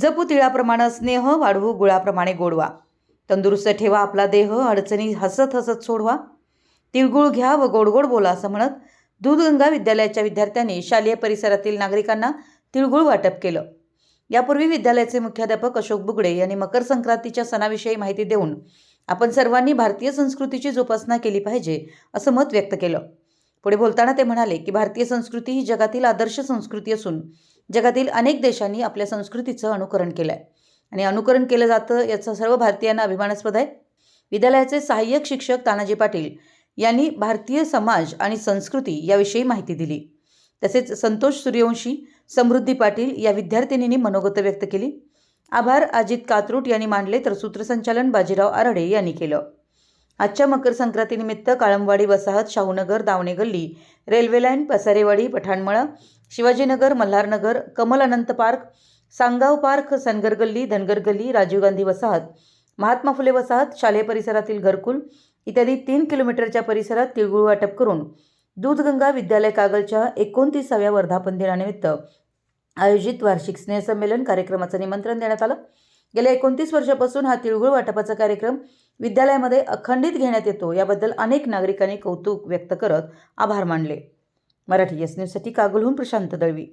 जपू तिळाप्रमाणे स्नेह वाढवू गुळाप्रमाणे गोडवा. तंदुरुस्त ठेवा आपला देह अडचणी हसत हसत सोडवा. तिळगुळ घ्या व गोड गोड बोला असं म्हणत दूधगंगा विद्यालयाच्या विद्यार्थ्यांनी शालेय परिसरातील नागरिकांना तिळगुळ वाटप केलं. यापूर्वी विद्यालयाचे मुख्याध्यापक अशोक बुगडे यांनी मकर संक्रांतीच्या सणाविषयी माहिती देऊन आपण सर्वांनी भारतीय संस्कृतीची जोपासना केली पाहिजे असं मत व्यक्त केलं. पुढे बोलताना ते म्हणाले की भारतीय संस्कृती ही जगातील आदर्श संस्कृती असून जगातील अनेक देशांनी आपल्या संस्कृतीचं अनुकरण केलं आहे आणि अनुकरण केलं जातं याचा सर्व भारतीयांना अभिमानास्पद आहे. विद्यालयाचे सहाय्यक शिक्षक तानाजी पाटील यांनी भारतीय समाज आणि संस्कृती याविषयी माहिती दिली. तसेच संतोष सूर्यवंशी समृद्धी पाटील या विद्यार्थिनींनी मनोगत व्यक्त केली. आभार अजित कात्रुट यांनी मांडले तर सूत्रसंचालन बाजीराव आराडे यांनी केलं. आजच्या मकर संक्रांतीनिमित्त काळंबवाडी वसाहत शाहूनगर दावणे गल्ली railway line Pasarewadi Pathanmala Shivajinagar Malharnagar Kamal Anant park Sangav park Sanagar गल्ली धनगर गल्ली राजीव गांधी वसाहत महात्मा फुले वसाहत शालेय परिसरातील घरकुल इत्यादी तीन किलोमीटरच्या परिसरात तिळगुळ वाटप करून दूधगंगा विद्यालय कागलच्या एकोणतीसाव्या वर्धापन दिनानिमित्त आयोजित वार्षिक स्नेहसंमेलन कार्यक्रमाचं निमंत्रण देण्यात आलं. गेल्या एकोणतीस वर्षापासून हा तिळगुळ वाटपाचा कार्यक्रम विद्यालयामध्ये अखंडित घेण्यात येतो याबद्दल अनेक नागरिकांनी कौतुक व्यक्त करत आभार मानले. मराठी एस न्यूजसाठी कागलहून प्रशांत दळवी.